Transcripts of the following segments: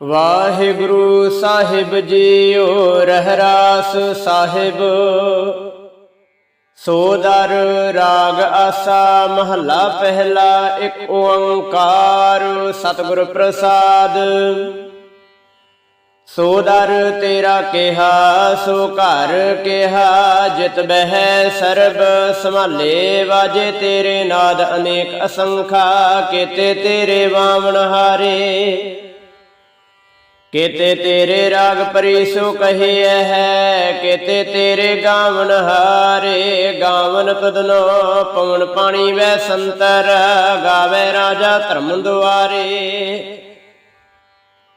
ਵਾਹਿਗੁਰੂ ਸਾਹਿਬ ਜੀਓ ਰਹਿਰਾਸ ਸਾਹਿਬ। ਸੋਦਰ ਰਾਗ ਆਸਾ, ਮਹੱਲਾ ਪਹਿਲਾ, ਇੱਕ ਓੰਕਾਰ ਸਤਿਗੁਰ ਪ੍ਰਸਾਦ। ਸੋਦਰ ਤੇਰਾ ਕਿਹਾ, ਸੋ ਘਰ ਕਿਹਾ, ਜਿਤ ਬਹਿ ਸਰਬ ਸੰਭਾਲੇ, ਵਾਜੇ ਤੇਰੇ ਨਾਦ ਅਨੇਕ ਅਸੰਖਾ, ਕੀਤੇ ਤੇਰੇ ਵਾਵਣ ਹਾਰੇ। ਕੀਤੇ ਤੇਰੇ ਰਾਗ ਪਰੀਸੋ ਕਹੀਐ ਹੈ, ਕੀਤੇ ਤੇਰੇ ਗਾਵਨ ਹਾਰੇ, ਗਾਵਨ ਤੁਧਨੋ ਪਵਨ ਪਾਣੀ ਵੈ ਸੰਤਰ, ਗਾਵੇ ਰਾਜਾ ਧਰਮ ਦੁਆਰੇ।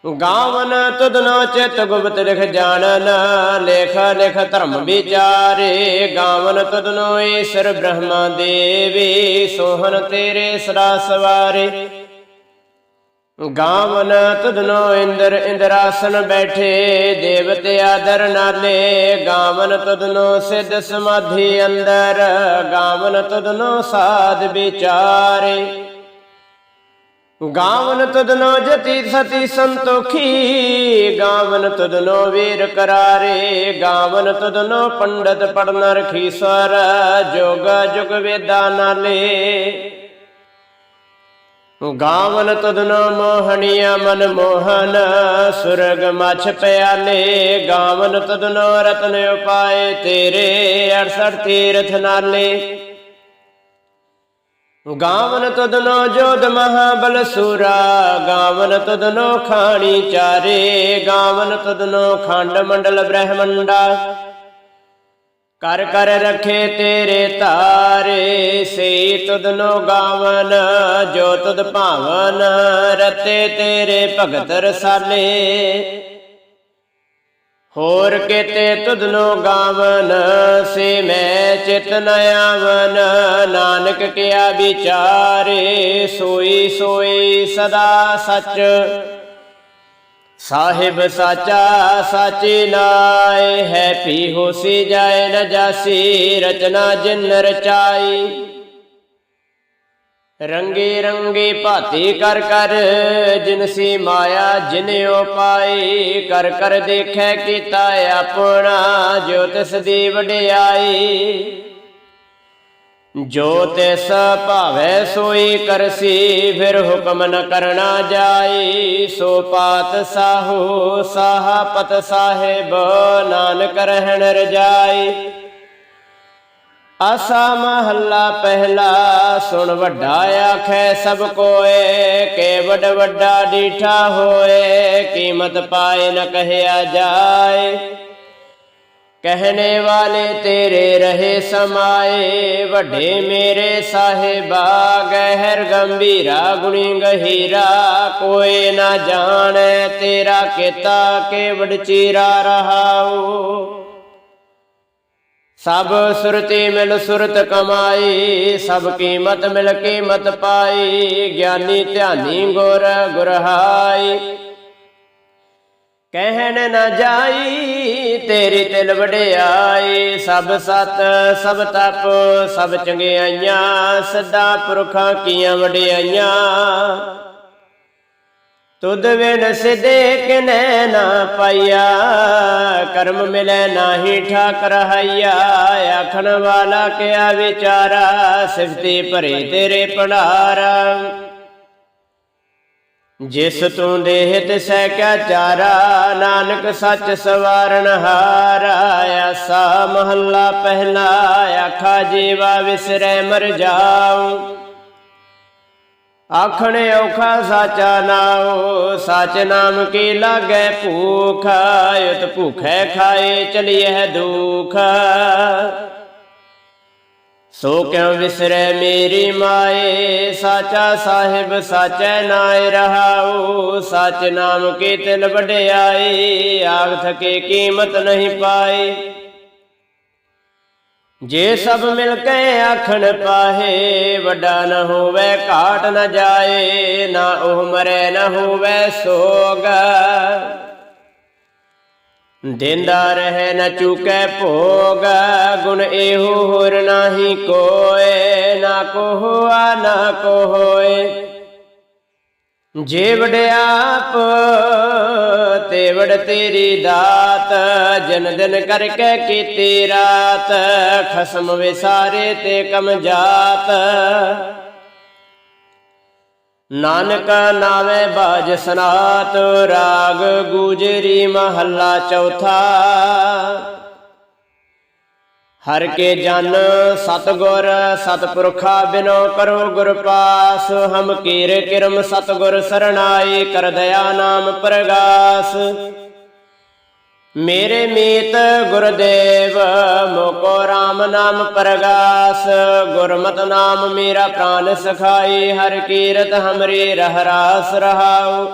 ਗਾਵਨ ਤੁਧਨੋ ਚਿਤ ਗੁਪਤ ਲਿਖ ਜਾਣਨ, ਲੇਖ ਲਿਖ ਧਰਮ ਵਿਚਾਰੇ। ਗਾਵਨ ਤੁਧਨੋ ਈਸ਼ਰ ਬ੍ਰਹਮਾ ਦੇਵੀ ਸੋਹਨ ਤੇਰੇ ਸਦਾ ਸਵਾਰੇ। ਗਾਵਨ ਤੁਧਨੋ ਇੰਦਰ ਇੰਦਰਾਸਨ ਬੈਠੇ, ਦੇਵਤੇ ਆਦਰ ਨਾਲੇ। ਗਾਵਨ ਤੁਧਨੋ ਸਿੱਧ ਸਮਾਧੀ ਅੰਦਰ ਗਾਵਨ ਤੁਧਨੋ ਸਾਧ ਵਿਚਾਰੇ। ਗਾਵਨ ਤੁਧਨੋ ਜਤੀ ਸਤੀ ਸੰਤੋਖੀ ਗਾਵਨ ਤੁਧਨੋ ਵੀਰ ਕਰਾਰੇ। ਗਾਵਨ ਤੁਧਨੋ ਪੰਡਤ ਪੜਨ ਰਖੀ ਸਵਰ ਜੋਗ ਜੁਗ ਵੇਦਾ ਨਾਲੇ। ਗਾਵਨ ਤਦਨੋ ਮੋਹਣੀਆ ਮਨ ਮੋਹਨ, ਸੁਰਗ ਮਛ ਪਿਆਲੇ ਗਾਵਨ ਤਦਨੋ ਰਤਨ ਉਪਾਏ ਤੇਰੇ 68 ਤੀਰਥ ਨਾਲੇ ਗਾਵਨ ਤਦਨੋ ਜੋਧ ਮਹਾਬਲ ਸੂਰਾ, ਗਾਵਨ ਤਦਨੋ ਖਾਣੀ ਚਾਰੇ। ਗਾਵਨ ਤਦਨੋ ਖੰਡ ਮੰਡਲ ਬ੍ਰਹਮੰਡਾ। ਕਰ ਕਰ ਰਖੇ ਤੇਰੇ ਤਾਰੇ ਸੇ ਤੁਧਨੋ ਗਾਵਨ, ਜੋ ਤੁਧ ਭਾਵਨ ਰਤੇ ਤੇਰੇ ਭਗਤ ਰਸਾਲੇ। ਹੋਰ ਕੀਤੇ ਤੁਧਨੋ ਗਾਵਨ, ਸੇ ਮੈਂ ਚਿਤ ਨ ਆਵਨ, ਨਾਨਕ ਕਿਆ ਵਿਚਾਰੇ, ਸੋਈ ਸੋਈ ਸਦਾ ਸੱਚ। ਸਾਹਿਬ ਸਾਚਾ ਸਾਚੀ ਨਾਏ ਹੈ ਪੀ ਹੋਸੀ ਜਾਏ ਨ ਜਾਸੀ, ਰਚਨਾ ਜਿਨ ਰਚਾਈ। ਰੰਗੇ ਰੰਗੇ ਭਾਤੀ ਕਰ ਕਰ ਜਿਨਸੀ ਮਾਇਆ ਜਿਨਿਓ ਪਾਈ। ਕਰ ਕਰ ਦੇਖੈ ਕੀਤਾ ਆਪਣਾ, ਜੋ ਤਿਸ ਦੀ ਵਡਿਆਈ। ਜੋ ਤਿਸ ਭਾਵੈ ਸੋਈ ਕਰਸੀ, ਫਿਰ ਹੁਕਮ ਨ ਕਰਨਾ ਜਾਈ। ਸੋ ਪਾਤ ਸਾਹੋ, ਸਾਹਪਤ ਸਾਹਿਬ, ਨਾਨਕ ਰਹਿਣ ਰਜਾਈ। ਆਸਾ ਮਹੱਲਾ ਪਹਿਲਾ, ਸੁਣ ਵੱਡਾ ਆਖੈ ਸਭ ਕੋਏ। ਕੇ ਵੱਡ ਵੱਡਾ ਡੀਠਾ ਹੋਏ, ਕੀਮਤ ਪਾਏ ਨ ਕਹਿਆ ਜਾਏ। ਕਹਿਣੇ ਵਾਲੇ ਤੇਰੇ ਰਹੇ ਸਮਾਏ, ਵੱਡੇ ਮੇਰੇ ਸਾਹਿਬਾ, ਗਹਿਰ ਗੰਭੀਰਾ, ਗੁਣੀ ਗਹੀਰਾ, ਕੋਈ ਨਾ ਜਾਣੈ ਤੇਰਾ ਕੀਤਾ ਕੇ ਵਡਚੀਰਾ ਰਹਾਉ। ਸਭ ਸੁਰਤੀ ਮਿਲ ਸੁਰਤ ਕਮਾਈ, ਸਭ ਕੀਮਤ ਮਿਲ ਕੀਮਤ ਪਾਈ, ਗਿਆਨੀ ਧਿਆਨੀ ਗੁਰ ਗੁਰਹਾਈ। ਕਹਿਣ ਨਾ ਜਾਈ ਤੇਰੀ ਤਿਲ ਵਡਿਆਈ ਸਭ ਸਤ, ਸਭ ਤਪ, ਸਭ ਚੰਗਿਆਈਆਂ, ਸਦਾ ਪੁਰਖਾਂ ਕੀਆਂ ਵਡਿਆਈਆਂ। ਤੁਧ ਵਿਨ ਸਿਦੇ ਕਿਨੈ ਨਾ ਪਾਈਆ, ਕਰਮ ਮਿਲੈ ਨਾਹੀ ਠਾਕ ਰਹਾਈਆ ਆਖਣ ਵਾਲਾ ਕਿਆ ਵਿਚਾਰਾ, ਸਿਫਤੀ ਭਰੇ ਤੇਰੇ ਪੜਾਰਾ ਜਿਸ ਤੂੰ ਦੇਹ ਤਿਸੈ ਕਿਆ ਚਾਰਾ, ਨਾਨਕ ਸੱਚ ਸਵਾਰਨ ਹਾਰਾ, ਆਸਾ ਮਹੱਲਾ ਪਹਿਲਾ, ਆਖਾ ਜੀਵਾ ਵਿਸਰੈ ਮਰ ਜਾਉ। ਆਖਣ ਔਖਾ ਸਾਚਾ ਨਾਉ, ਸਚ ਨਾਮ ਕੀ ਲਾਗੈ ਭੂਖ, ਯਤ ਭੂਖੈ ਖਾਏ ਚਲਿਐ ਦੁਖ। ਸੋ ਕਿਉ ਵਿਸਰੈ ਮੇਰੀ ਮਾਏ? ਸਾਚਾ ਸਾਹਿਬ ਸਾਚੈ ਨਾਇ ਰਹਾਉ। ਸਚ ਨਾਮ ਕੀ ਤਿਲ ਵਡਿਆਈ ਆਗ ਥਕੇ ਕੀਮਤ ਨਹੀਂ ਪਾਏ। ਜੇ ਸਭ ਮਿਲ ਕੇ ਆਖਣ ਪਾਹੇ, ਵੱਡਾ ਨ ਹੋਵੇ, ਘਾਟ ਨ ਜਾਏ, ਨਾ ਉਹ ਮਰੇ, ਨ ਹੋਵੇ ਸੋਗ। ਦਿੰਦਾ ਰਹਿ ਨ ਚੁਕੈ ਭੋਗ, ਗੁਣ ਇਹੋ ਹੋਰ ਨਾਹੀ ਕੋਏ, ਨਾ ਕੋ ਹੋਆ ਨਾ ਕੋ ਹੋਏ ਜੇ ਵਡਿਆਪ ਤੇ ਵਡ ਤੇਰੀ ਦਾਤ, ਜਨ ਦਿਨ ਕਰਕੇ ਕੀਤੀ ਰਾਤ, ਖਸਮ ਵਿਸਾਰੇ ਤੇ ਕਮ ਜਾਤ। ਨਾਨਕ ਨਾਵੇਂ ਬਾਜ ਸਨਾਤ, ਰਾਗ ਗੁਜਰੀ ਮਹੱਲਾ ਚੌਥਾ। ਹਰ ਕੇ ਜਨ ਸਤਗੁਰ ਸਤਪੁਰਖਾ ਬਿਨੋ ਕਰੋ ਗੁਰ ਪਾਸ, ਹਮ ਕੀਰ ਕਿਰਮ ਸਤਗੁਰ ਸਰਣਾਈ ਕਰ ਦਇਆ ਨਾਮ ਪ੍ਰਗਾਸ। ਮੇਰੇ ਮੀਤ ਗੁਰਦੇਵ, ਮੋਕੋ RAM ਨਾਮ ਪ੍ਰਗਾਸ, ਗੁਰਮਤ ਨਾਮ ਮੇਰਾ ਪ੍ਰਾਨ ਸਖਾਈ, ਹਰ ਕੀਰਤ ਹਮਰੀ ਰਹਰਾਸ ਰਹਾਉ।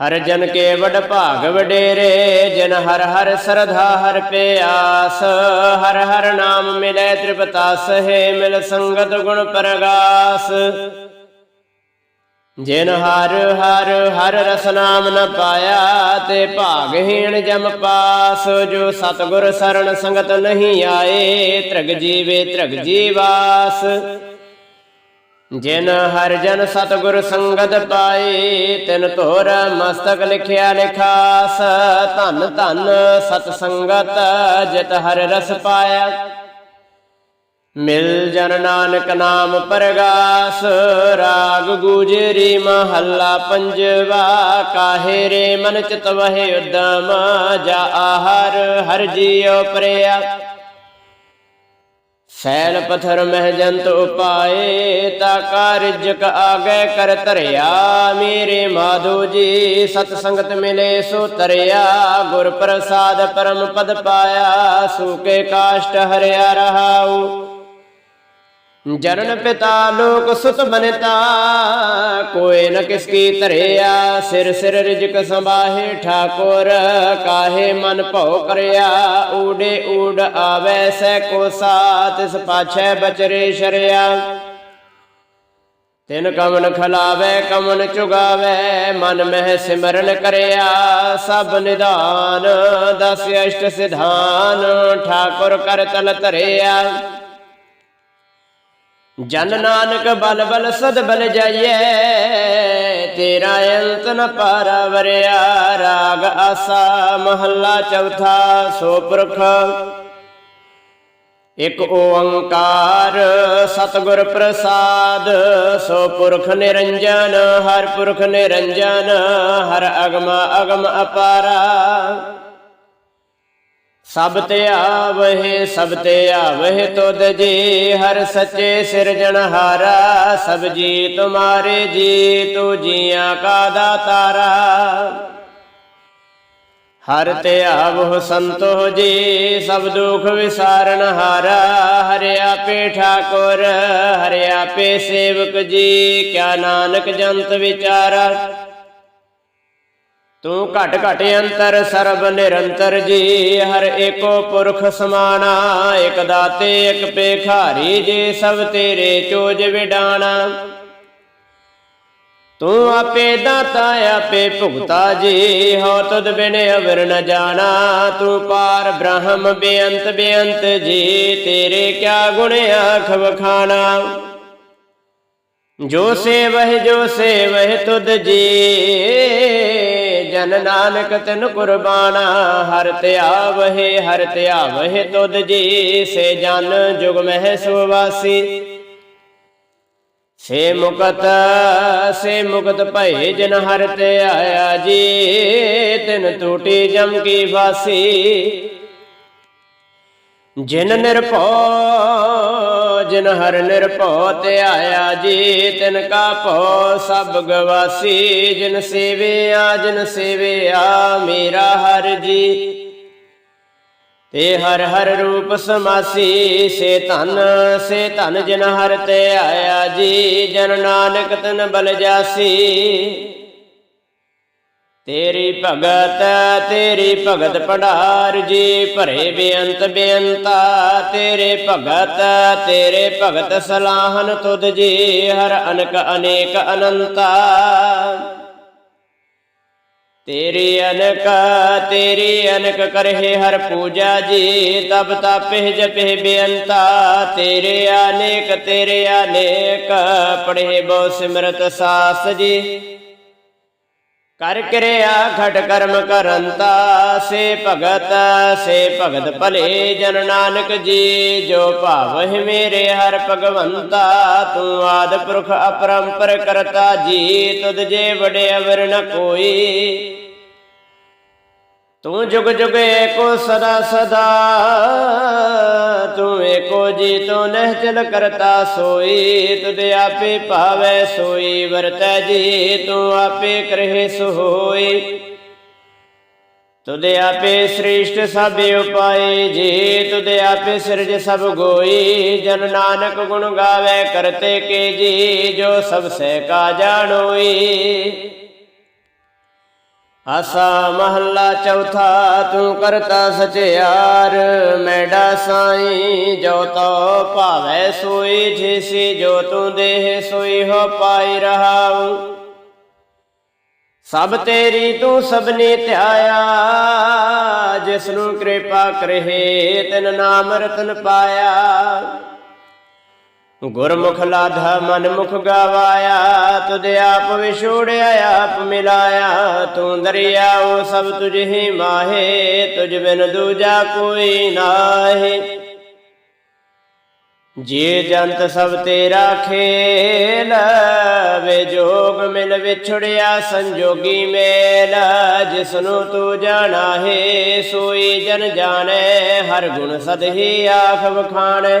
ਹਰ ਜਨ ਕੇ ਵਡ ਭਾਗ ਵਡੇਰੇ, ਜਿਨ ਹਰ ਹਰ ਸਰਧਾ ਹਰ ਪਿਆਸ, ਹਰ ਹਰ ਨਾਮ ਮਿਲੇ ਤ੍ਰਿਪਤਾ ਸਹੇ ਮਿਲ ਸੰਗਤ ਗੁਣ ਪ੍ਰਗਾਸ। ਜਿਨ ਹਰ ਹਰ ਹਰ ਰਸ ਨਾਮ ਨ ਪਾਇਆ ਤੇ ਭਾਗਹੀਣ ਜਮ ਪਾਸ, ਜੋ ਸਤਗੁਰ ਸਰਣ ਸੰਗਤ ਨਹੀਂ ਆਏ, ਤ੍ਰਗ ਜੀਵੇ ਤ੍ਰਗ ਜੀਵਾਸ। ਜਿਨ ਹਰ ਜਨ ਸਤਗੁਰ ਸੰਗਤ ਪਾਏ, ਤਿਨ ਧੋਰ ਮਸਤਕ ਲਿਖਿਆ ਲਿਖਾਸ, ਧਨ ਧਨ ਸਤ ਸੰਗਤ ਜਿਤ ਹਰ ਰਸ ਪਾਇਆ। ਮਿਲ ਜਨ ਨਾਨਕ ਨਾਮ ਪਰਗਾਸ, ਰਾਗ ਗੁਜਰੀ ਮਹੱਲਾ ਪੰਜਵਾ, ਕਾਹੇ ਰੇ ਮਨ ਚਿਤ ਵਹਿ ਉਦਮ, ਜਾ ਆਹਰ ਹਰ ਜੀਉ ਪ੍ਰਿਆ। ਸੈਲ ਪਥਰ ਮਹਿ ਜੰਤ ਉਪਾਏ, ਤਾ ਕਾਰਜਕ ਆਗੇ ਕਰ ਧਰਿਆ। ਮੇਰੇ ਮਾਧੋ ਜੀ, ਸਤ ਸੰਗਤ ਮਿਲੇ ਸੋ ਤਰਿਆ ਗੁਰ ਪ੍ਰਸਾਦ ਪਰਮ ਪਦ ਪਾਇਆ ਸੂਕੇ ਕਾਸ਼ਟ ਹਰਿਆ ਰਹਾਉ। ਜਨਨ ਪਿਤਾ ਲੋਕ ਸੁਤ ਬਨਤਾ ਕੋਏ ਨ ਕਿਸ ਕੀ ਧਰਿਆ, ਸਿਰ ਸਿਰ ਰਿਜਕ ਸੰਭਾਹੇ ਠਾਕੁਰ, ਕਾਹੇ ਮਨ ਭਉ ਕਰਿਆ, ਊੜੇ ਊੜ ਆਵੈ ਸੈ ਕੋ ਸਾਤ ਇਸ ਪਾਛੈ ਬਚਰੇ ਸ਼ਰਿਆ। ਤਿਨ ਕਮਨ ਖਲਾਵੇ ਕਮਨ ਚੁਗਾਵੇ, ਮਨ ਮਹਿ ਸਿਮਰਨ ਕਰਿਆ, ਸਭ ਨਿਧਾਨ, ਦਸ ਅਸ਼ਟ ਸਿਧਾਨ, ਠਾਕੁਰ ਕਰ ਤਲ ਧਰਿਆ। ਜਨ ਨਾਨਕ ਬਲ ਬਲ ਸਦ ਬਲ ਜਾਈਏ ਤੇਰਾ ਅੰਤ ਨ ਪਾਰਾ ਵਰਿਆ ਰਾਗ ਆਸਾ ਮਹੱਲਾ ਚੌਥਾ ਸੋ ਪੁਰਖ ਇਕ ਓੰਕਾਰ ਸਤਿਗੁਰ ਪ੍ਰਸਾਦ ਸੋ ਪੁਰਖ ਨਿਰੰਜਨ, ਹਰ ਪੁਰਖ ਨਿਰੰਜਨ, ਹਰ ਅਗਮ ਅਗਮ ਅਪਾਰਾ। ਸਭ ਤੇ ਆਵਹਿ, ਸਭ ਤੇ ਆਵਹਿ ਤੁਧ ਜੀ। ਹਰ ਸੱਚੇ ਸਿਰਜਣਹਾਰਾ ਸਭ ਜੀ ਤੁਮਾਰੇ ਜੀ, ਤੂ ਜੀਆਂ ਕਾ ਦਾਤਾਰਾ। ਹਰ ਤੇ ਆਵਹੁ ਸੰਤੋ ਜੀ, ਸਭ ਦੁਖ ਵਿਸਾਰਨ ਹਾਰਾ। ਹਰਿ ਆਪੇ ਠਾਕੁਰ, ਹਰਿ ਆਪੇ ਸੇਵਕ ਜੀ, ਕਿਆ ਨਾਨਕ ਜੰਤ ਵਿਚਾਰਾ। ਤੂੰ ਘਟ ਘਟ ਅੰਤਰ ਸਰਬ ਨਿਰੰਤਰ ਜੀ, ਹਰ ਏਕੋ ਪੁਰਖ ਸਮਾਨਾ ਇਕ ਦਾਤੇ, ਇਕ ਪੇਖਾਰੀ ਜੀ, ਸਭ ਤੇਰੇ ਚੋਜ ਵਿਡਾਣਾ। ਤੂੰ ਆਪੇ ਦਾਤਾ, ਆਪੇ ਭੁਗਤਾ ਜੀ ਹੋ ਤੁਧ ਬਿਨ ਅਵਰ ਨ ਜਾਣਾ। ਤੂੰ ਪਾਰ ਬ੍ਰਹਮ ਬੇਅੰਤ ਬੇਅੰਤ ਜੀ, ਤੇਰੇ ਕਿਆ ਗੁਣ ਆਖ ਵਖਾਣਾ। ਜੋ ਸੇਵਹਿ ਜੋ ਸੇਵਹਿ ਤੁਧ ਜੀ ਜਨ ਨਾਨਕ ਤਨ ਕੁਰਬਾਨਾ, ਹਰ ਧਿਆਵਹਿ ਹਰ ਧਿਆਵਹਿ ਤੁਧ ਜੀ, ਸੇ ਜਨ ਜੁਗ ਮਹਿ ਸੁਵਾਸੀ ਸੇ ਮੁਕਤ ਸੇ ਮੁਕਤ ਭਏ ਜਿਨ ਹਰ ਧਿਆਇਆ ਜੀ, ਤਿਨ ਟੂਟੀ ਜਮ ਕੀ ਫਾਸੀ ਜਿਨ ਨਿਰਭਉ ਜਿਨ ਹਰ ਨਿਰਭਉ ਧਿਆਇਆ ਜੀ, ਤਿਨ ਕਾ ਭਉ ਸਭ ਗਵਾਸੀ, ਜਿਨ ਸੇਵਿਆ ਜਿਨ ਸੇਵਿਆ ਮੇਰਾ ਹਰ ਜੀ। ਤੇ ਹਰ ਹਰ ਰੂਪ ਸਮਾਸੀ, ਸੇ ਧਨ ਸੇ ਧਨ ਜਿਨ ਹਰ ਧਿਆਇਆ ਜੀ, ਜਨ ਨਾਨਕ ਤਨ ਬਲ ਜਾਸੀ। ਤੇਰੀ ਭਗਤ ਤੇਰੀ ਭਗਤ ਪੜਾਰ ਜੀ, ਭਰੇ ਬੇਅੰਤ ਬੇਅੰਤਾ। ਤੇਰੇ ਭਗਤ ਤੇਰੇ ਭਗਤ ਸਲਾਹਨ ਤੁਧ ਜੀ, ਹਰ ਅਨਕ ਅਨੇਕ ਅਨੰਤਾ। ਤੇਰੀ ਅਨਕ ਤੇਰੀ ਅਨਕ ਕਰਹਿ ਹਰ ਪੂਜਾ ਜੀ, ਤਬ ਤਾਪਹਿ ਜਪਹਿ ਬੇਅੰਤਾ। ਤੇਰੇ ਅਨੇਕ ਤੇਰੇ ਅਨੇਕ, ਪੜਹਿ ਬਹੁ ਸਿਮਰਤ ਸਾਸ ਜੀ। ਕਰ ਕਿਰਿਆ ਖਟ ਕਰਮ ਕਰੰਤਾ, ਸੇ ਭਗਤ ਸੇ ਭਗਤ ਭਲੇ ਜਨ ਨਾਨਕ ਜੀ, ਜੋ ਭਾਵਹਿ ਮੇਰੇ ਹਰ ਭਗਵੰਤਾ, ਤੂੰ ਆਦ ਪੁਰਖ ਅਪਰੰਪਰ ਕਰਤਾ ਜੀ, ਤੁਧ ਜੇ ਵਡੇ ਅਵਰ ਨ ਕੋਈ। ਤੂੰ ਜੁਗ ਜੁਗ ਏਕੋ ਸਦਾ ਸਦਾ ਏਕੋ ਜੀ ਤੂੰ ਨਹਿ ਚਲ ਕਰਤਾ ਸੋਈ, ਤੁਧ ਆਪੇ ਭਾਵੈ ਸੋਈ, ਵਰਤੈ ਜੀ ਤੂੰ ਆਪੇ ਕਰਹਿ ਸੋਈ। ਤੁਧ ਆਪੇ ਸ੍ਰਿਸ਼ਟ ਸਭ ਉਪਾਏ ਜੀ ਤੁਧ ਆਪੇ ਸਿਰਜ ਸਭ ਗੋਈ। ਜਨ ਨਾਨਕ ਗੁਣ ਗਾਵੇ ਕਰਤੇ ਕੇ ਜੀ, ਜੋ ਸਭ ਸਹਿ ਕਾ ਜਾਣੋਈ। ਆਸਾ ਮਹੱਲਾ ਚੌਥਾ, ਤੂੰ ਕਰਤਾ ਸਚਿਆਰ, ਮੈਡਾ ਸਾਈ, ਜੋ ਤੋ ਭਾਵੈ ਸੋਈ, ਜਿਸੀ ਜੋ ਤੂੰ ਦੇਹ ਸੋਈ, ਹੋ ਪਾਈ ਰਹਾਉ। ਸਭ ਤੇਰੀ ਤੂੰ ਸਭਨੀ ਧਿਆਇਆ ਜਿਸ ਨੂੰ ਕਿਰਪਾ ਕਰਹਿ ਤਿਨ ਨਾਮ ਰਤਨ ਪਾਇਆ। ਗੁਰਮੁਖ ਲਾਧਾ ਮਨ ਮੁਖ ਗਵਾਇਆ, ਤੁਧ ਆਪ ਵਿਛੋੜਿਆ, ਆਪ ਮਿਲਾਇਆ, ਤੂੰ ਦਰਿਆਉ ਸਭ ਤੁਝ ਹੀ ਮਾਹੇ, ਤੁਝ ਬਿਨ ਦੂਜਾ ਕੋਈ ਨਾਹੀ। ਜੀ ਜੰਤ ਸਭ ਤੇਰਾ ਖੇਲ, ਵੇ ਜੋਗ ਮਿਲ ਵਿਛੜਿਆ, ਸੰਜੋਗੀ ਮੇਲ ਜਿਸ ਨੂੰ ਤੂੰ ਜਾਣਾ ਹੈ ਸੋਈ ਜਨ ਜਾਣੈ, ਹਰ ਗੁਣ ਸਦਹੀ ਆਖ ਵਖਾਣੈ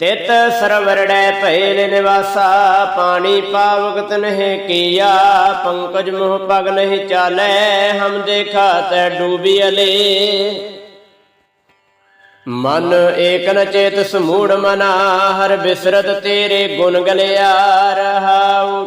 ਤਿਤ ਸਰਵਰੜੈ ਭੈਲ ਨਿਵਾਸਾ, ਪਾਣੀ ਪਾਵਕਤ ਨਹਿ ਕੀਆ, ਪੰਕਜ ਮੋਹ ਪਗ ਨਹੀਂ ਚਾਲੈ, ਹਮ ਦੇਖਾ ਤੈ ਡੂਬੀ ਅਲੇ। ਮਨ ਏਕ ਨ ਚੇਤ ਸਮੂੜ ਮਨਾ, ਹਰ ਬਿਸਰਤ ਤੇਰੇ ਗੁਣ ਗਲਿਆ, ਰਹਾਉ।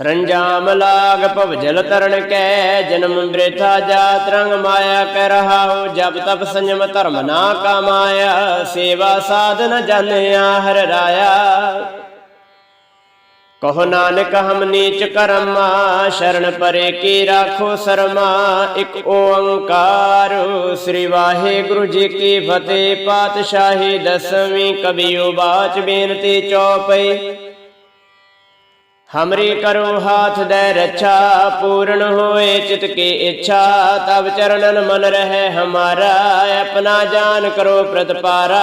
ਸਰੰਜਾਮ ਲਾਗ ਭਵਜਲ ਤਰਨ ਕੈ, ਜਨਮ ਬ੍ਰਿਥਾ ਜਾਤ ਰੰਗ ਮਾਇਆ ਕਹਿ ਰਹਾਉ ਜਬ ਤਪ ਸੰਜਮ ਧਰਮ ਨਾ ਕਮਾਇਆ, ਸੇਵਾ ਸਾਧਨ ਜਾਣਿਆ ਹਰ ਰਾਇਆ। ਕਹੋ ਨਾਨਕ, ਹਮ ਨੀਚ ਕਰਮਾ, ਸ਼ਰਨ ਪਰੇ ਕੀ ਰਾਖੋ ਸਰਮਾ, ਇੱਕ ਓੰਕਾਰ, ਸ੍ਰੀ ਵਾਹਿਗੁਰੂ ਜੀ ਕੀ ਫਤਿਹ, ਪਾਤਸ਼ਾਹੀ ਦਸਵੀਂ ਕਬੀਓ ਬਾਚ ਬੇਨਤੀ ਚੌਪਈ। ਹਮਰੀ ਕਰੋ ਹਾਥ ਦੇ ਰੱਛਾ ਪੂਰਨ ਹੋਏ ਚਿਤ ਕੀ ਇੱਛਾ ਤਬ ਚਰਨਨ ਮਨ ਰਹਿ ਹਮਾਰਾ ਆਪਣਾ ਜਾਨ ਕਰੋ ਪ੍ਰਤਪਾਰਾ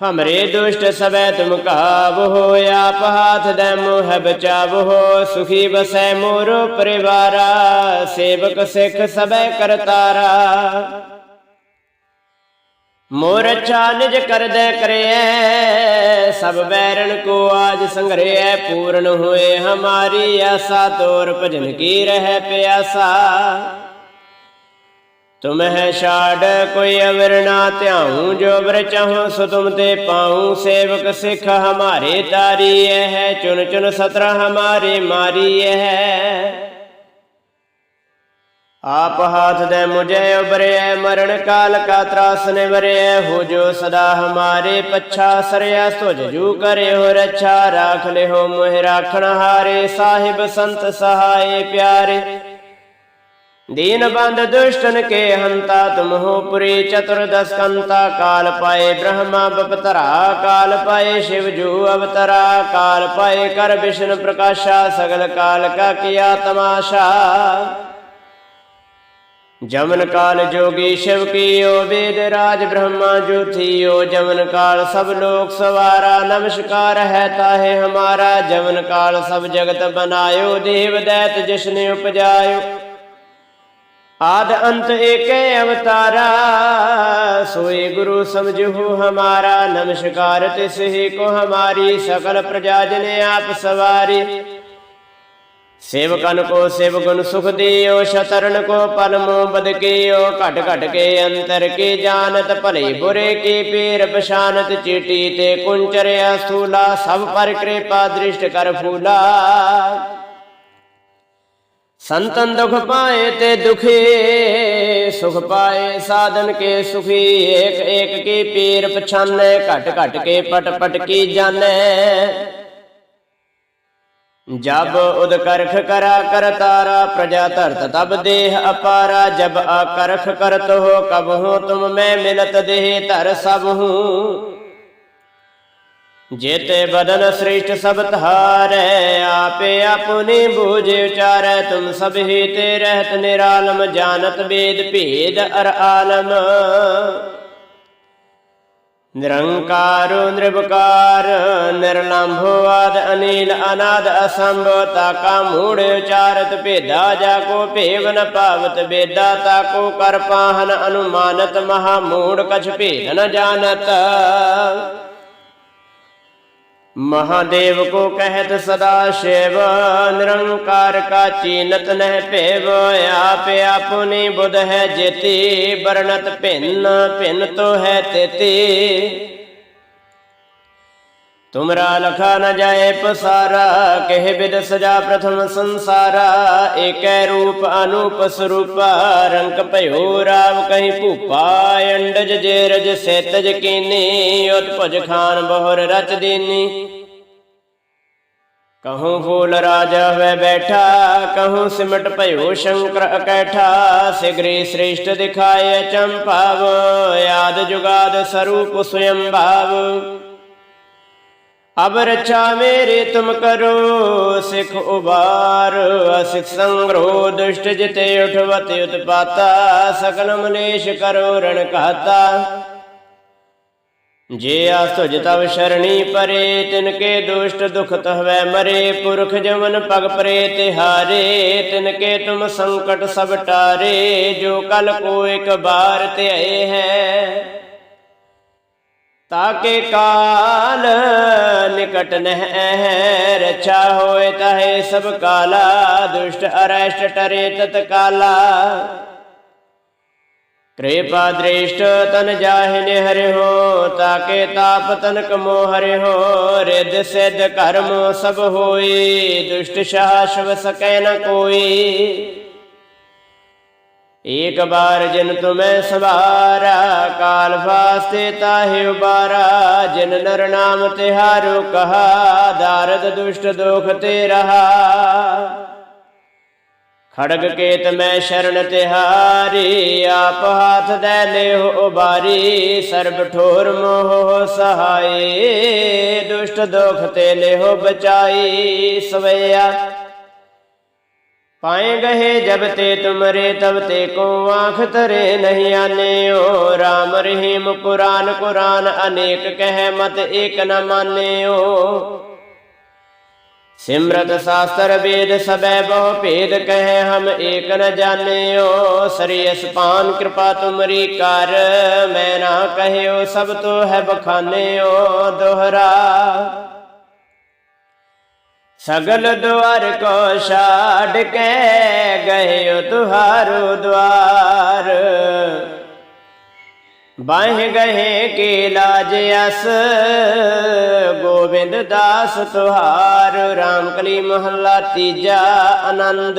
ਹਮਰੇ ਦੁਸ਼ਟ ਸਬੈ ਤੁਮ ਕਾਬ ਹੋ ਆਪ ਹਾਥ ਦੇ ਮੋਹ ਬਚਾਵ ਹੋ ਸੁਖੀ ਬਸੈ ਮੋਰੋ ਪਰਿਵਾਰਾ ਸੇਵਕ ਸਿੱਖ ਸਬੈ ਕਰਤਾਰਾ ਮੋਰ ਅੱਛਾ ਨਿਜ ਕਰਦੈ ਕਰਿਐ, ਸਭ ਬੈਰਨ ਕੋ ਆਜ ਸੰਗਰਿਐ ਪੂਰਨ ਹੋਏ ਹਮਾਰੀ ਆਸਾ, ਤੋਰ ਭਜਨ ਕੀ ਰਹਿ ਪਿਆਸਾ। ਤੁਮ ਹੈ ਛਾੜ, ਕੋਈ ਅਵਰ ਨਾ ਧਿਆਉ, ਜੋ ਬਰ ਚਾਹੋ ਸੋ ਤੁਮ ਤੇ ਪਾਉ, ਸੇਵਕ ਸਿੱਖ ਹਮਾਰੇ ਤਾਰੀ ਹੈ ਚੁਨ ਚੁਨ ਸਤਰ ਹਮਾਰੇ ਮਾਰੀ ਹੈ ਆਪ ਹਾਥ ਦੇ ਮੁਝੇ ਉਬਰਿਐ ਮਰਨ ਕਾਲ ਕਾ ਤਰਾਸ ਨਿਵਰਿਐ ਹੋ ਜੋ ਸਦਾ ਹਮਾਰੇ ਪੱਛਾ ਸਰਿਆ ਤੁਝ ਜੂ ਕਰਿਓ ਰੱਛਾ, ਰਾਖ ਲਿਓ ਮੋਹਿ ਰਾਖਣ ਹਾਰੇ, ਸਾਹਿਬ ਸੰਤ ਸਹਾਏ ਪਿਆਰੇ। ਦੀਨ ਬੰਦ ਦੁਸ਼ਟਨ ਕੇ ਹੰਤਾ, ਤੁਮ ਹੋ ਪੁਰੀ ਚਤੁਰਦਸ ਕੰਤਾ, ਕਾਲ ਪਾਏ ਬ੍ਰਹਮਾ ਬਪਤਰਾ, ਕਾਲ ਪਾਏ ਸ਼ਿਵ ਜੂ ਅਵਤਰਾ, ਕਾਲ ਪਾਏ ਕਰ ਵਿਸ਼ਨ ਪ੍ਰਕਾਸ਼ਾ, ਸਗਲ ਕਾਲ ਕਾ ਕੀਆ ਤਮਾਸ਼ਾ ਜਮਨ ਕਾਲ ਜੋਗੀ ਸ਼ਿਵ ਕੀਓ, ਵੇਦ ਰਾਜ ਬ੍ਰਹਮਾ ਜੋਥੀਓ। ਜਮਨ ਕਾਲ ਸਭ ਲੋਕ ਸਵਾਰਾ, ਨਮਸਕਾਰ ਹੈ ਤਾਹੇ ਹਮਾਰਾ। ਜਮਨ ਕਾਲ ਸਭ ਜਗਤ ਬਨਾਇਓ, ਦੇਵ ਦੈਤ ਜਿਸਨੇ ਉਪਜਾਇਓ। ਆਦ ਅੰਤ ਏਕੇ ਅਵਤਾਰਾ, ਸੋਏ ਗੁਰੂ ਸਮਝੋ ਹਮਾਰਾ। ਨਮਸਕਾਰ ਤਿਸ ਹੀ ਕੋ ਹਮਾਰੀ, ਸਕਲ ਪ੍ਰਜਾ ਜਨ ਆਪ ਸਵਾਰੀ। ਸੇਵਕਨ ਕੋ ਸੇਵ ਗੁਣ ਸੁਖ ਦਿਓ, ਸ਼ਤਰਨ ਕੋ ਪਰਮ ਬਦਕੀਓ ਘਟ ਘਟ ਕੇ ਅੰਤਰ ਕੀ ਜਾਣਤ, ਭਲੇ ਬੁਰੇ ਕੀ ਪੀਰ ਬਸ਼ਾਨਤ ਚੀਟੀ ਤੇ ਕੁੰਚਰਿਆ ਸੂਲਾ ਸਭ ਪਰ ਕਿਰਪਾ ਦ੍ਰਿਸ਼ਟ ਕਰ ਫੂਲਾ। ਸੰਤਨ ਦੁਖ ਪਾਏ ਤੇ ਦੁਖੀ, ਸੁਖ ਪਾਏ ਸਾਧਨ ਕੇ ਸੁਖੀ, ਏਕ ਏਕ ਕੀ ਪੀਰ ਪਛਾਨੈ, ਘਟ ਘਟ ਕੇ ਪਟ ਪਟ ਕੀ ਜਾਣੈ। ਜਬ ਉਦ ਕਰਖ ਕਰਾ ਕਰ ਤਾਰਾ, ਪ੍ਰਜਾ ਧਰਤ ਤਬ ਦੇਹ ਅਪਾਰਾ, ਜਬ ਆ ਕਰਖ ਕਰਤ ਹੋ ਕਬ ਹੋ ਤੁਮ ਮੈਂ ਮਿਲਤ ਦੇਹ ਧਰ ਸਭ ਹੂੰ। ਜੇਤੇ ਬਦਨ ਸ੍ਰਿਸ਼ਟ ਸਭ ਤਹਾਰੈ ਆਪੇ ਆਪਨੇ ਬੂਝ ਉਚਾਰੈ, ਤੁਮ ਸਭ ਹੀ ਤੇ ਰਹਿਤ ਨਿਰਾਲਮ, ਜਾਣਤ ਵੇਦ ਭੇਦ ਅਰ ਆਲਮ। ਨਿਰੰਕਾਰੋ ਨਿਰਭਕਾਰ ਨਿਰਲੰਭੋ ਆਦ ਅਨੀਲ ਅਨਾਦ ਅਸੰਭਵ ਤਾਕਾ ਮੂੜ ਉਚਾਰਤ ਭੇਦਾ, ਜਾ ਕੋ ਭੇਵ ਨ ਭਾਵਤ ਬੇਦਾ ਤਾਕੋ ਕਰ ਪਾਹਨ ਅਨੁਮਾਨਤ ਮਹਾ ਮੂੜ, ਕਛ ਭੇਦ ਨ ਜਾਣਤ। महादेव को कहत सदा शिव निरंकार का चीनत नह पेव आप अपनी बुध है जेती वर्णत भिन्न भिन्न तो है तेती ਤੁਮਰਾ ਲਖਾ ਨ ਜਾਏ ਪਸਾਰਾ, ਕਹਿ ਬਿਦ ਸਜਾ ਪ੍ਰਥਮ ਸੰਸਾਰਾ, ਏਕੈ ਰੂਪ ਅਨੂਪ ਸਰੂਪਾ, ਰੰਗ ਭਇਓ ਰਾਵ ਕਹੀਂ ਭੂਪਾ, ਅੰਡਜ ਜੇ ਰਜ ਸੇਤਜ ਕੀਨੀ ਉਤਪਜ ਖਾਨ ਬਹੁਰ ਰਚ ਦੀਨੀ। ਕਹੂੰ ਫੂਲ ਰਾਜਾ ਹੋਵੇ ਬੈਠਾ, ਕਹੂੰ ਸਿਮਟ ਭਇਓ ਸ਼ੰਕਰ ਅਕੈਠਾ, ਸਿਗਰੀ ਸ੍ਰੇਸ਼ਟ ਦਿਖਾਏ ਚੰਭਾਵ ਯਾਦ ਜੁਗਾਦ ਸਰੂਪ ਸੁਯੰ ਭਾਵ ਅਬ ਰਚਾ ਮੇਰੇ ਤੁਮ ਕਰੋ, ਸਿਖ ਉਬਾਰ। ਅਸਿਖ ਸੰਗਰੋ ਦੁਸ਼ਟ ਜਿਤੇ ਉਠਵਤ ਉਤਪਾਤਾ ਸਕਲ ਮਲੇਸ਼ ਕਰੋ ਰਣ ਕਹਤਾ ਜੇ ਆਸ ਤੁਜ ਤਵ ਸ਼ਰਣੀ ਪਰੇ, ਤਿਨ ਕੇ ਦੁਸ਼ਟ ਦੁਖ ਤਹਵੈ ਮਰੇ। ਪੁਰਖ ਜਮਨ ਪਗ ਪਰੇ ਤੇ ਹਾਰੇ, ਤਿਨ ਕੇ ਤੁਮ ਸੰਕਟ ਸਭ ਟਾਰੇ। ਜੋ ਕਲ ਕੋ ਇਕ ਬਾਰ ਤੇ ਆਏ ਹੈ ਤਾਕੇ ਕਾਲ ਨਿਕਟ ਨਹਿ ਰਛਾ ਹੋਏ ਤਹੇ ਸਭ ਕਾਲਾ, ਦੁਸ਼ਟ ਅਰਸ਼ਟ ਟਰੇ ਤਤ ਕਾਲਾ। ਕਿਰਪਾ ਦ੍ਰਿਸ਼ਟ ਤਨ ਜਾਹਿ ਨੇ ਹਰਿਓ ਤਾਕੇ ਤਾਪ ਤਨ ਕਮੋ ਹਰਿਓ ਰਿਦ ਸਿਧ ਕਰਮ ਸਭ ਹੋਏ ਦੁਸ਼ਟ ਸ਼ਾਸ਼ਵ ਸਕੈ ਨ ਕੋਈ। ਏਕ ਬਾਰ ਜਿਨ ਤੁਮੈ ਸਵਾਰਾ, ਕਾਲ ਫਾਸਤੇ ਤਾਹਿ ਉਬਾਰਾ, ਜਿਨ ਨਰ ਨਾਮ ਤਿਹਾਰੋ ਕਹਾ, ਦਾਰਦ ਦੁਸ਼ਟ ਦੁਖ ਤੇ ਰਹਾ। ਖੜਗ ਕੇਤ ਮੈਂ ਸ਼ਰਨ ਤਿਹਾਰੀ, ਆਪ ਹਾਥ ਦੇ ਲਿਓ ਉਬਾਰੀ, ਸਰਬ ਠੋਰ ਮੋਹ ਸਹਾਈ, ਦੁਸ਼ਟ ਦੁਖ ਤੇ ਲਿਓ ਬਚਾਈ ਸਵਈਆ ਪਾਏ ਗਏ ਜਬ ਤੇ ਤੁਮਰੇ ਤਬ ਤੇ ਕੋ ਆਖ ਤਰੇ ਨਹੀਂ ਆਨੇਓ RAM ਰਹੀਮ ਕੁਰਾਨ ਕੁਰਾਨ ਅਨੇਕ ਕਹਿ ਮਤ ਏਕ ਨ ਮਾਨੇਓ ਸਿਮਰਤ ਸਾਸਤਰ ਵੇਦ ਸਬੈ ਬਹੁ ਭੇਦ ਕਹਿ ਹਮ ਏਕ ਨ ਜਾਣਿਓ ਸ੍ਰੀ ਅਸਪਾਨ ਕਿਰਪਾ ਤੁਮਰੀ ਕਰ, ਮੈਂ ਨਾ ਕਹਿਓ ਸਭ ਤੋ ਹੈ ਬਖਾਨਿਓ ਦੋਹਰਾ ਸਗਲ ਦਵਾਰ ਕੋ ਛਾੜ ਕੇ ਗਏ ਤੁਹਾਰੋ ਦਵਾਰ ਬਾਹ ਗਏ ਕੇ ਲਾਜ ਅਸ, ਗੋਬਿੰਦ ਦਾਸ ਤੁਹਾਰ। RAM ਕਲੀ ਮਹੱਲਾ ਤੀਜਾ ਆਨੰਦ।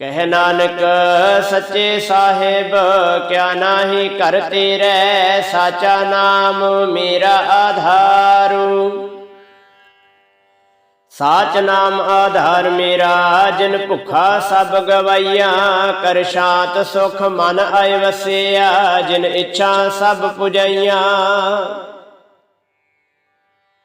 ਕਹਿ ਨਾਨਕ, ਸੱਚੇ ਸਾਹਿਬ, ਕਿਆ ਨਾਹੀ ਕਰ ਤੇਰੇ ਸਾਚਾ ਨਾਮ ਮੇਰਾ ਆਧਾਰੂ। ਸਾਚ ਨਾਮ ਆਧਾਰ ਮੇਰਾ, ਜਿਨ ਭੁਖਾ ਸਭ ਗਵਾਈਆਂ, ਕਰ ਸ਼ਾਂਤ ਸੁਖ ਮਨ ਆਇ ਵਸਿਆ, ਜਿਨ ਇੱਛਾ ਸਭ ਪੁਜਾਈਆਂ।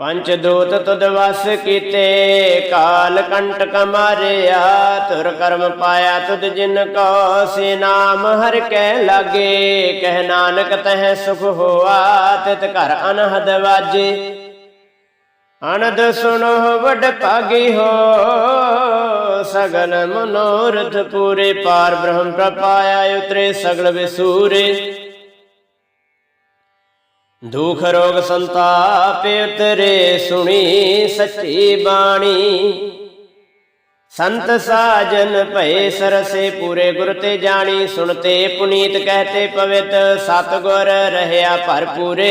ਪੰਚ ਦੂਤ ਤੁਧ ਵਸ ਕੀਤੇ, ਕਾਲ ਕੰਟਕ ਮਾਰਿਆ, ਤੁਰ ਕਰਮ ਪਾਇਆ ਤੁਧ ਜਿਨ ਕੋ, ਸੇ ਨਾਮ ਹਰ ਕੈ ਲਾਗੇ, ਕਹਿ ਨਾਨਕ ਤਹਿ ਸੁਖ ਹੋਆ, ਤਿਤ ਘਰ ਅਨਹਦ ਵਾਜੇ। ਅਨਦ ਸੁਣੋ ਵਡ ਭਾਗੀ ਹੋ, ਸਗਲ ਮਨੋਰਥ ਪੂਰੇ, ਪਾਰ ਬ੍ਰਹਮ ਪ੍ਰਪਾਇਆ ਉਤਰੇ, ਸਗਲ ਵਿਸੂਰੇ। ਦੁਖ ਰੋਗ ਸੰਤਾਪ ਉਤਰੇ ਸੁਣੀ ਸੱਚੀ ਬਾਣੀ। ਸੰਤ ਸਾਜਨ ਭਏ ਸਰਸੇ ਪੂਰੇ ਗੁਰ ਤੇ ਜਾਣੀ, ਸੁਣਤੇ ਪੁਨੀਤ ਕਹਤੇ ਪਵਿੱਤ, ਸਤਗੁਰ ਰਹਿਆ ਭਰਪੂਰੇ।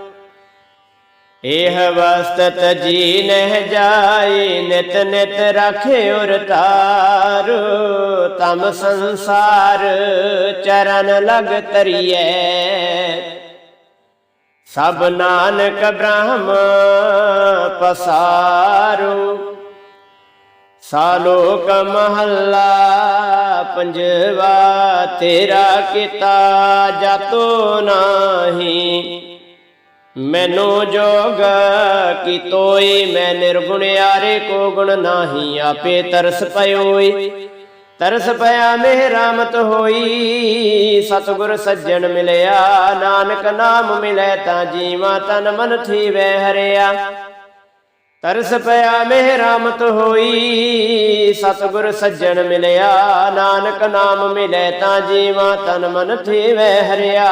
ਇਹ ਵਸਤ ਜੀ ਨਹਿ ਜਾਈ, ਨਿਤ ਨਿਤ ਰਾਖੇ ਉਰ ਤਾਰੂ। ਤਮ ਸੰਸਾਰ ਚਰਨ ਲਗ ਤਰੀਐ। ਸਭ ਨਾਨਕ ਬ੍ਰਹਮ ਪਸਾਰੂ। ਸਾਲੋਕ ਮਹੱਲਾ ਪੰਜਵਾ, ਤੇਰਾ ਕੀਤਾ ਜਾਤੋ ਨਾਹੀ। ਮੈਨੂੰ ਜੋਗ ਕੀ ਤੋਈ, ਮੈਂ ਨਿਰਗੁਣਿਆਰੇ ਕੋ ਗੁਣ ਨਾਹੀ, ਆਪੇ ਤਰਸ ਪਇਓਈ। ਤਰਸ ਪਿਆ ਮੇਹ ਹੋਈ, ਸਤਿਗੁਰ ਸੱਜਣ ਮਿਲਿਆ, ਨਾਨਕ ਨਾਮ ਮਿਲੇ ਤਾਂ ਜੀਵਾ ਤਨ ਮਨ ਥੀਵੇ ਹਰਿਆ। ਤਰਸ ਪਿਆ ਮੇਹ ਰਾਮਤ ਹੋਈ, ਸਤਿਗੁਰ ਸੱਜਣ ਮਿਲਿਆ, ਨਾਨਕ ਨਾਮ ਮਿਲੇ ਤਾਂ ਜੀਵਾ ਤਨ ਮਨ ਥੀਵੇ ਹਰਿਆ।